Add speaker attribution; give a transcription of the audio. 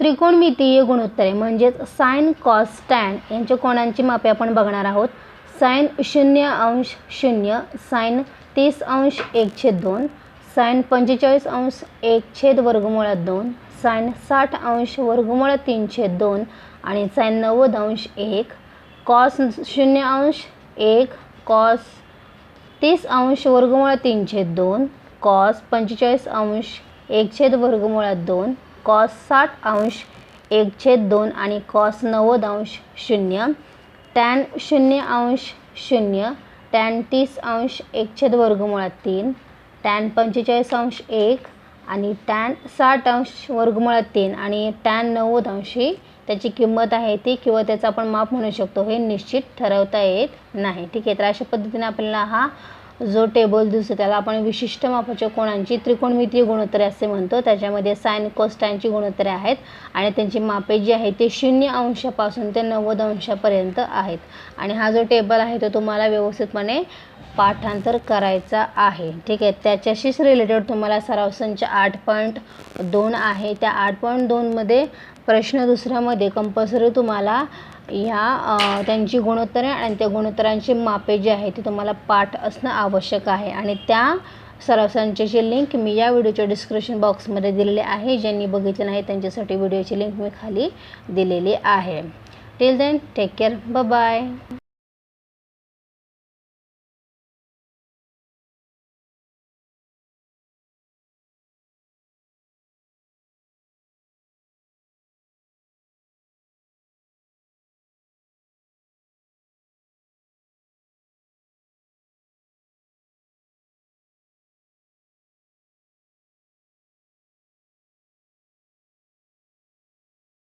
Speaker 1: त्रिकोणमितीय गुणोत्तरे म्हणजेच sine cos tan यांच्या कोणांची मापे आपण बघणार आहोत? साईन शून्य अंश शून्य साईन तीस अंश एक छेद दोन साईन पंचेचाळीस अंश एक छेद वर्गमुळात दोन सायन साठ अंश वर्गमुळात तीन छेद दोन आणि साईन नव्वद अंश एक कॉस शून्य अंश एक कॉस तीस अंश वर्गमुळात तीन छेद दोन कॉस पंचेचाळीस अंश एक छेद वर्गमुळात दोन कॉस साठ अंश एक छेद दोन आणि कॉस नव्वद अंश शून्य. टॅन शून्य अंश शून्य टॅन तीस अंश एक छेद वर्गमुळात तीन टॅन पंचेचाळीस अंश एक आणि टॅन साठ अंश वर्गमुळात तीन आणि टॅन नव्वद अंशी त्याची किंमत आहे ती किंवा त्याचं आपण माप म्हणू शकतो हे निश्चित ठरवता येत नाही. ठीक आहे तर अशा पद्धतीने आपल्याला हा जो टेबल दिसतो त्याला आपण विशिष्ट मापाच्या कोणांची त्रिकोणमितीय गुणोत्तरे असे म्हणतो. त्याच्यामध्ये साइन कोस्टांची गुणोत्तरे आहेत आणि त्यांची मापे जी आहेत ते शून्य अंशापासून ते नव्वद अंशापर्यंत आहेत. आणि हा जो टेबल आहे तो तुम्हाला व्यवस्थितपणे पाठांतर करायचा आहे. ठीक आहे? त्याच्याशीच रिलेटेड तुम्हाला सराव संच आठ पॉईंट दोन आहे. त्या आठ पॉईंट दोनमध्ये प्रश्न दुसऱ्यामध्ये कंपल्सरी तुम्हाला ह्या त्यांची गुणोत्तरे आणि त्या गुणोत्तरांची मापे जी आहे ती तुम्हाला पाठ असणं आवश्यक आहे. आणि त्या सराव संचाची लिंक मी या व्हिडिओच्या डिस्क्रिप्शन बॉक्समध्ये दिलेली आहे. ज्यांनी बघितलं नाही त्यांच्यासाठी व्हिडिओची लिंक मी खाली दिलेली आहे. Till then take care bye